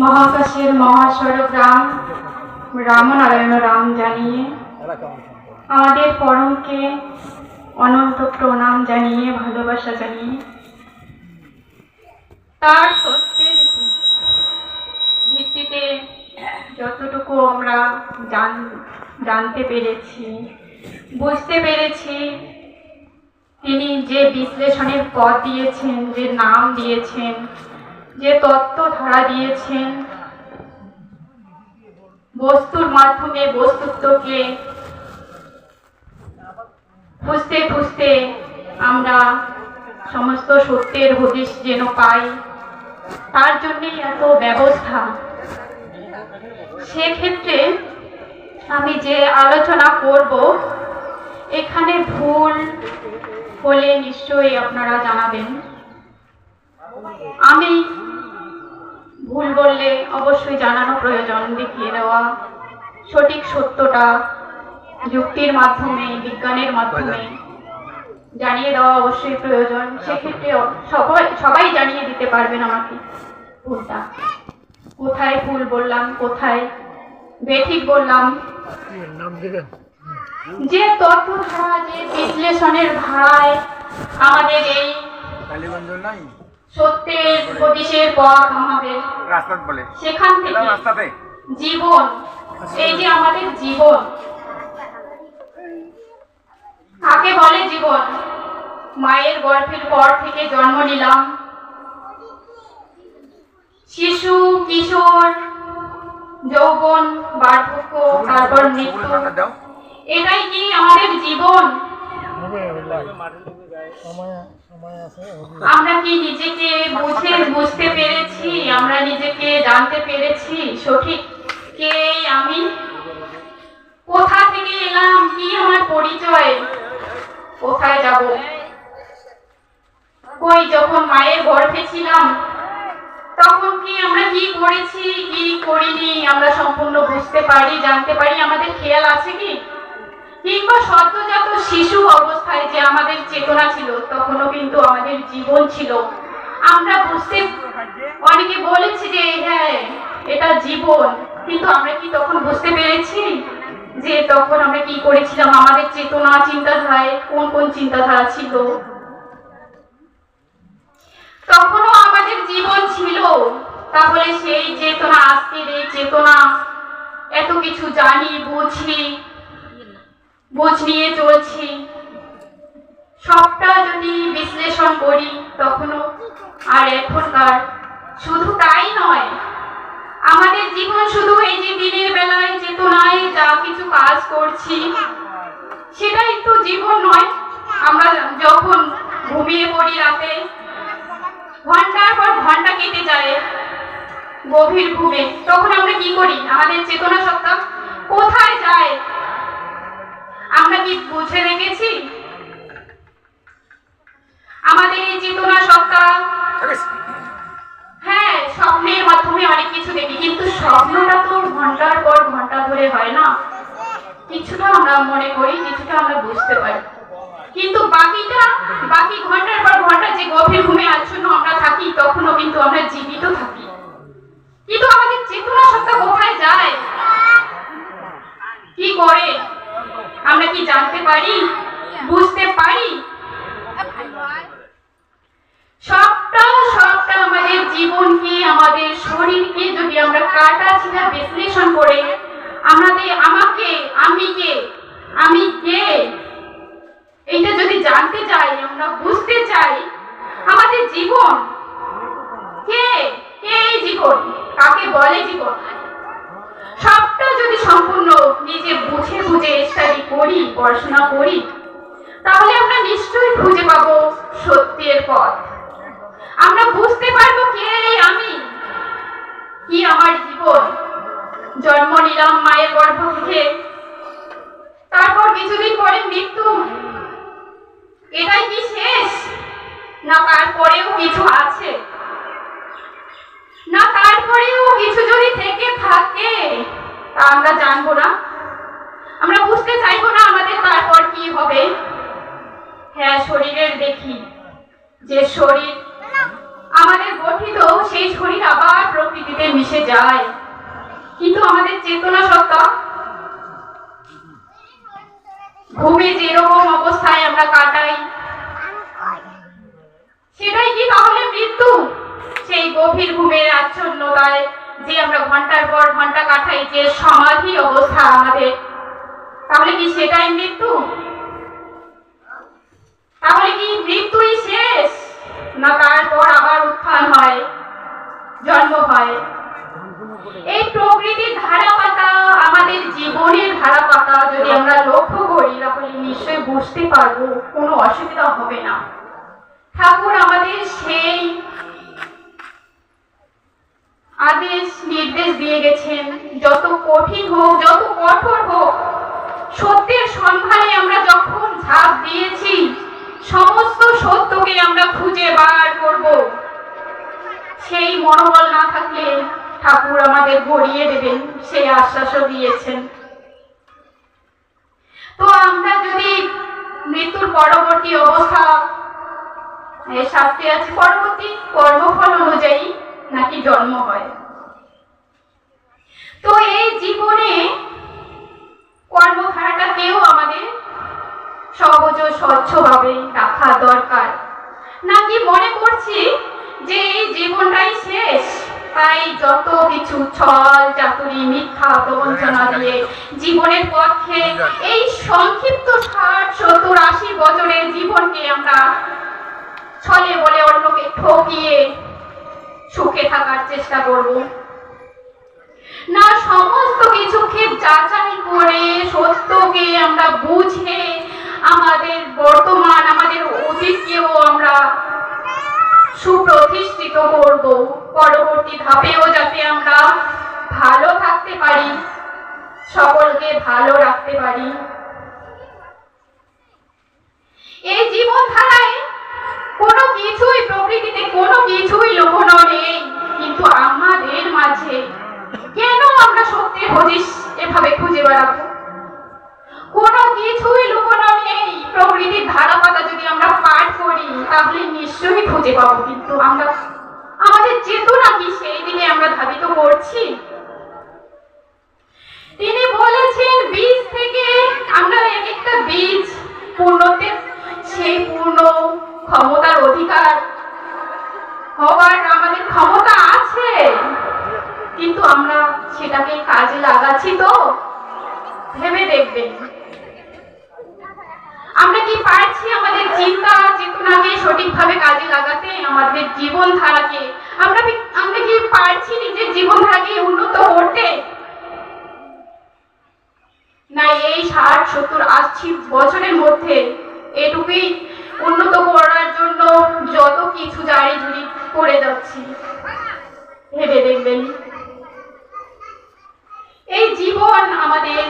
মহাকাশের মহাসড়ক রাম, রামনারায়ণ রাম জানিয়ে, আমাদের পরমকে অনন্ত প্রণাম জানিয়ে, ভালোবাসা জানিয়ে, তার সত্যের ভিত্তিতে যতটুকু আমরা জান, জানতে পেরেছি, বুঝতে পেরেছি, তিনি যে বিশ্লেষণের পথ দিয়েছেন, যে নাম দিয়েছেন যে তত্ত্ব ধারা দিয়েছেন, বস্তুর মাধ্যমে বস্তুত্বকে খুঁজতে খুঁজতে আমরা সমস্ত সত্যের হদিশ যেন পাই, তার জন্যেই এত ব্যবস্থা। সেক্ষেত্রে আমি যে আলোচনা করব, এখানে ভুল হলে নিশ্চয়ই আপনারা জানাবেন। আমি ভুল বললে অবশ্যই জানানো প্রয়োজন, দেখিয়ে দেওয়া। সঠিক সত্যটা যুক্তির মাধ্যমে, বিজ্ঞানের মাধ্যমে জানিয়ে দেওয়া অবশ্যই প্রয়োজন। সেক্ষেত্রে সবাই সবাই জানিয়ে দিতে পারবেন আমাকে ভুলটা। কোথায় ভুল বললাম, কোথায় বেঠিক বললাম? যে তথ্য ধারা যে বিশ্লেষণের ধারায় আমাদের এই সত্যের হদিশের পথ আমাদের রাস্তাত বলে সেখান থেকে রাস্তাতে জীবন এই যে আমাদের জীবন কাকে বলে জীবন মায়ের গর্ভের পর থেকে জন্ম নিলাম শিশু কিশোর যৌবন বার্ধক্য তারপর মৃত্যু এটাই কি আমাদের জীবন আমরা কি নিজেকে বুঝে বুঝতে পেরেছি? আমরা নিজেকে জানতে পেরেছি? সঠিক কে আমি? কোথা থেকে এলাম? কি আমার পরিচয়? কোথায় যাব? কই যখন মায়ের গর্ভে ছিলাম, তখন কি আমরা কি করেছি? কি করিনি? আমরা সম্পূর্ণ বুঝতে পারি, জানতে পারি? আমাদের খেয়াল আছে কি? কিংবা সদ্যজাত শিশু অবস্থায় যে আমাদের চেতনা ছিল, তখনও কিন্তু আমাদের জীবন ছিল। আমরা বুঝতে অনেকে বলেছে যে হ্যাঁ এটা জীবন। কিন্তু আমরা কি তখন বুঝতে পেরেছি যে তখন আমরা কি করেছিলাম? আমাদের চেতনা, চিন্তাধারায় কোন কোন চিন্তাধারা ছিল? তখনও আমাদের জীবন ছিল। তাহলে সেই চেতনা আজকের এই চেতনা এত কিছু জানি, বুঝি বুঝ নিয়ে চলছি সবটা যদি বিশ্লেষণ করি তখনও আর এখনকার, শুধু তাই নয়, আমাদের জীবন শুধু এই যে দিনের বেলায় চেতনায় যা কিছু কাজ করছি সেটাই তো জীবন নয়। আমরা যখন ঘুমিয়ে পড়ি রাতে, ঘণ্টার পর ঘণ্টা কেটে যায় গভীর ঘুমে, তখন আমরা কি করি? আমাদের চেতনা সত্তা কোথায় যায় আমরা কি বুঝে রেখেছি? আমাদের এই চেতনা সত্তা হ্যাঁ স্বপ্নের মাধ্যমে অনেক কিছু দেখি, কিন্তু স্বপ্নটা তো ঘণ্টার পর ঘণ্টা ধরে হয় না। কিছুটা আমরা মনে করি, কিছুটা আমরা বুঝতে পারি। কিন্তু বাকিটা বাকি ঘণ্টার পর ঘণ্টা যে গভীর ঘুমে আচ্ছন্ন আমরা থাকি তখনও কিন্তু আমরা জীবিত থাকি কিন্তু আমাদের চেতনা সত্তা কোথায় যায় কি করে আমরা কি জানতে পারি বুঝতে পারি সবটা সবটা আমাদের জীবনকে আমাদের শরীরকে যদি আমরা কাটা ছিঁড়া বিশ্লেষণ করে আমাদের, আমাকে আমি কে আমি কে? এইটা যদি জানতে চাই, আমরা বুঝতে চাই, আমাদের জীবন কে? কে এই জীবন? কাকে বলে জীবন? সবটা যদি সম্পূর্ণ নিজে বুঝে বুঝে স্টাডি করি, পড়াশোনা করি, তাহলে আমরা নিশ্চয়ই খুঁজে পাবো সত্যের পথ আমরা বুঝতে পারব কে এই আমি কি আমার জীবন জন্ম নিলাম মায়ের গর্ভ থেকে তারপর কিছুদিন পরে মৃত্যু এটাই কি শেষ না তারপরেও কিছু আছে না তারপরেও কিছু যদি থেকে থাকে তা আমরা জানব না। আমরা বুঝতে চাইব না আমাদের তারপর কি হবে। হ্যাঁ শরীরের দেখি। যে শরীর আমাদের গঠিত, সেই শরীর আবার প্রকৃতি মিশে যায়। কিন্তু আমাদের চেতনা সত্তা ঘুমে যেরকম অবস্থায় আমরা কাটাই, সেটাই কি তাহলে মৃত্যু? সেই গভীর ঘুমের আচ্ছন্নতায় যে আমরা ঘণ্টার পর ঘণ্টা কাটাই, যে সমাধি অবস্থা আমাদের। তাহলে কি সেটাই মৃত্যু? তাহলে কি মৃত্যুই শেষ? না তারপর আবার উত্থান হয়, জন্ম হয়? এই প্রকৃতির ধারাপাতা, আমাদের জীবনের ধারাপাতা যদি আমরা লক্ষ্য করি, তাহলে নিশ্চয়ই বুঝতে পারব, কোনো অসুবিধা হবে না। ঠাকুর আমাদের সেই আদেশ নির্দেশ দিয়ে গেছেন, যত কঠিন হোক, যত কঠোর হোক, সত্যের সন্ধানে আমরা যখন ঝাঁপ দিয়েছি, সমস্ত সত্যকে আমরা খুঁজে বার করব। সেই মনোবল না থাকলে ঠাকুর আমাদের গড়িয়ে দেবেন সেই আশ্বাসও দিয়েছেন। তো আমরা যদি মৃত্যুর পরবর্তী অবস্থা শাস্তি আছে, পরবর্তী কর্মফল অনুযায়ী নাকি জন্ম হয়? তো এই জীবনে কর্মধারাটাকেও আমাদের সহজ ও স্বচ্ছভাবে রাখা দরকার। নাকি মনে করছি যে এই জীবনটাই শেষ? তাই যত কিছু ছল, চাতুরি, মিথ্যা, প্রবঞ্চনা দিয়ে জীবনের পক্ষে এই সংক্ষিপ্ত ষাট, সত্তর, আশি বছরের জীবনকে আমরা ছলে বলে অন্যকে ঠকিয়ে সুখে থাকার চেষ্টা করব। না, সমস্ত কিছুকে যাচাই করে, সত্যকে আমরা বুঝে, আমাদের বর্তমান, আমাদের অতীতকেও আমরা সুপ্রতিষ্ঠিত করব। পরবর্তী ধাপেও যাতে আমরা ভালো থাকতে পারি, সকলকে ভালো রাখতে পারি। এই জীবন ধারায় কোনো কিছুই প্রকৃতিতে কোনো কিছুই লুকোনো নেই, কিন্তু আমাদের মাঝে কেন আমরা সত্যের হদিশ এভাবে খুঁজে বেড়াবো? কোনো কিছুই লুকোনো নেই, প্রকৃতির ধারাপাতা যদি আমরা পাঠ করি, তাহলে নিশ্চয়ই খুঁজে পাবো, কিন্তু আমরা, আমাদের চেতনা কি সেই দিকে আমরা ধাবিত করছি? তিনি বলেছেন, বীজ থেকে আমরা এক একটা বীজ পূর্ণতে, সেই পূর্ণ ক্ষমতার অধিকার। হওয়ার আমাদের ক্ষমতা আছে। কিন্তু আমরা সেটাকে কাজে লাগাচ্ছি তো। ভেবে দেখবেন। আমরা কি পারছি আমাদের চিন্তা, চেতনাকে সঠিকভাবে কাজে লাগাতে আমাদের জীবন ধারাকে আমরা আমরা কি পারছি নিজের জীবন ধারাকে উন্নত করতে? না, এই ষাট, সত্তর, আশি বছরের মধ্যে এটুকুই উন্নত করার জন্য যত কিছু জারি জুড়ি করে যাচ্ছি। ভেবে দেখবেন। এই জীবন আমাদের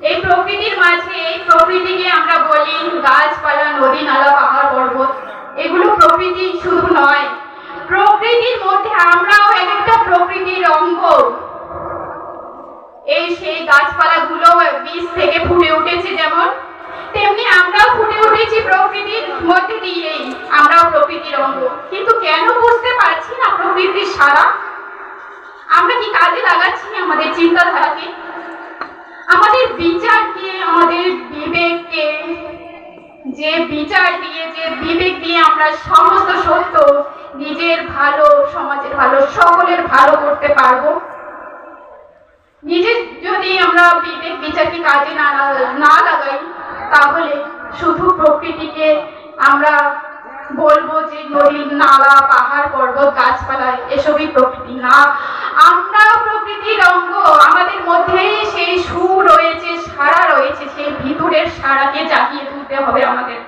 এই প্রকৃতির মাঝে, এই প্রকৃতিকে আমরা বলি গাছপালা, নদী, নালা, পাহাড়, পর্বত। এগুলো প্রকৃতি শুধু নয়। প্রকৃতির মধ্যে আমরাও এক একটা প্রকৃতির অঙ্গ। এই সেই গাছপালাগুলো বীজ থেকে ফুটে উঠেছে যেমন, তেমনি আমরাও ফুটে উঠেছি প্রকৃতির মধ্যে দিয়েই, আমরাও প্রকৃতির অঙ্গ। কিন্তু কেন বুঝতে পারছি না প্রকৃতির সারা? আমরা কি কাজে লাগাচ্ছি আমাদের চিন্তাধারাকে? আমাদের বিচারকে, আমাদের বিবেককে, যে বিচার দিয়ে, যে বিবেক দিয়ে আমরা সমস্ত সত্য নিজের ভালো, সমাজের ভালো, সকলের ভালো করতে পারব নিজের যদি আমরা বিবেক বিচারকে কাজে না না লাগাই, তাহলে শুধু প্রকৃতিকে আমরা বলব যে নদী নালা, পাহাড়, পর্বত, গাছপালা, এসবই প্রকৃতি। না, আমরা প্রকৃতির অঙ্গ। আমাদের মধ্যেই সেই সুর রয়েছে সারা রয়েছে, সেই ভিতরের সারাকে জাগিয়ে তুলতে হবে আমাদের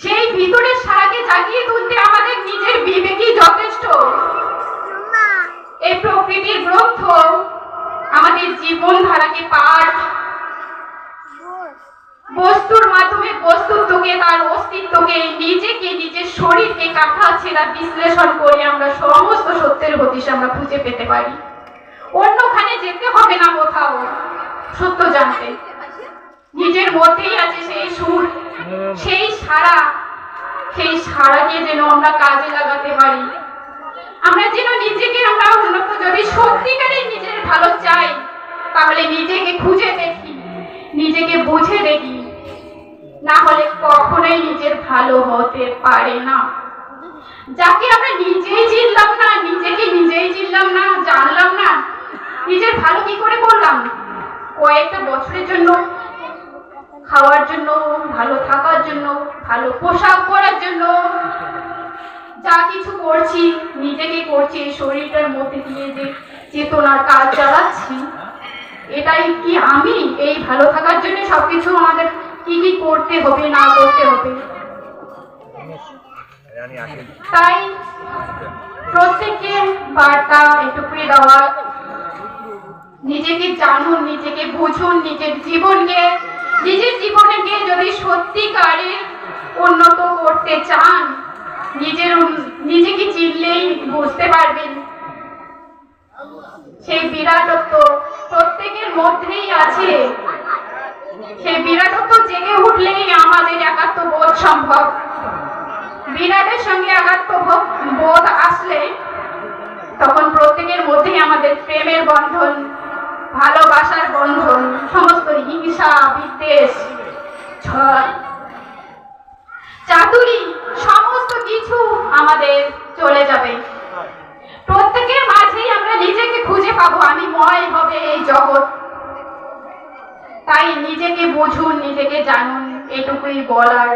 সেই ভিতরের সারাকে জাগিয়ে তুলতে আমাদের নিজের বিবেকই যথেষ্ট এই প্রকৃতির গ্রন্থ আমাদের জীবন ধারাকে পাঠ বস্তুর মাধ্যমে বস্তুত্বকে, তার অস্তিত্বকে, নিজেকে, নিজের শরীরকে কাটা ছেঁড়া বিশ্লেষণ করে আমরা সমস্ত সত্যের হদিশ আমরা খুঁজে পেতে পারি। অন্যখানে যেতে হবে না কোথাও। সত্য জানতে। নিজের মধ্যেই আছে সেই সুর, সেই সারা, সেই সারাকে যেন আমরা কাজে লাগাতে পারি। আমরা যেন নিজেকে, আমরা যদি সত্যিকারে নিজের ভালো চাই তাহলে নিজেকে খুঁজে দেখি, নিজেকে বুঝে দেখি। না হলে কখনোই নিজের ভালো হতে পারে না। যাকে আমরা নিজেই চিনলাম না, নিজেকে নিজেই চিনলাম না, জানলাম না, নিজের ভালো কি করে করলাম? কয়েকটা বছরের জন্য, খাওয়ার জন্য, ভালো থাকার জন্য, ভালো পোশাক পরার জন্য, যা কিছু করছি, নিজেকে করছি শরীরটার মধ্যে দিয়ে যে চেতনার কাজ চালাচ্ছি এটাই কি আমি? এই ভালো থাকার জন্য সবকিছু আমাদের কি কি করতে হবে, না করতে হবে? তাই প্রত্যেককে বার্তা এটুকুই দেওয়া। নিজেকে জানুন, নিজেকে বুঝুন, নিজের জীবনকে। নিজের জীবনকে যদি সত্যিকারে উন্নত করতে চান, নিজের, নিজেকে চিনলেই বুঝতে পারবেন। সেই বিরাটত্ব মধ্যেই আছে। সেই বিরাটত্ব জেগে উঠলেই আমাদের একাত্ম বোধ সম্ভব। বিরাটের সঙ্গে একাত্ম বোধ আসলে তখন প্রত্যেকের মধ্যেই আমাদের প্রেমের বন্ধন, ভালোবাসার বন্ধন, সমস্ত হিংসা, বিদ্বেষ চাতুরি, সমস্ত কিছু আমাদের চলে যাবে। প্রত্যেকের মাঝেই আমরা নিজেকে খুঁজে পাবো, আমি ময় হবে এই জগৎ। তাই নিজেকে বুঝুন নিজেকে জানুন এটুকুই বলার।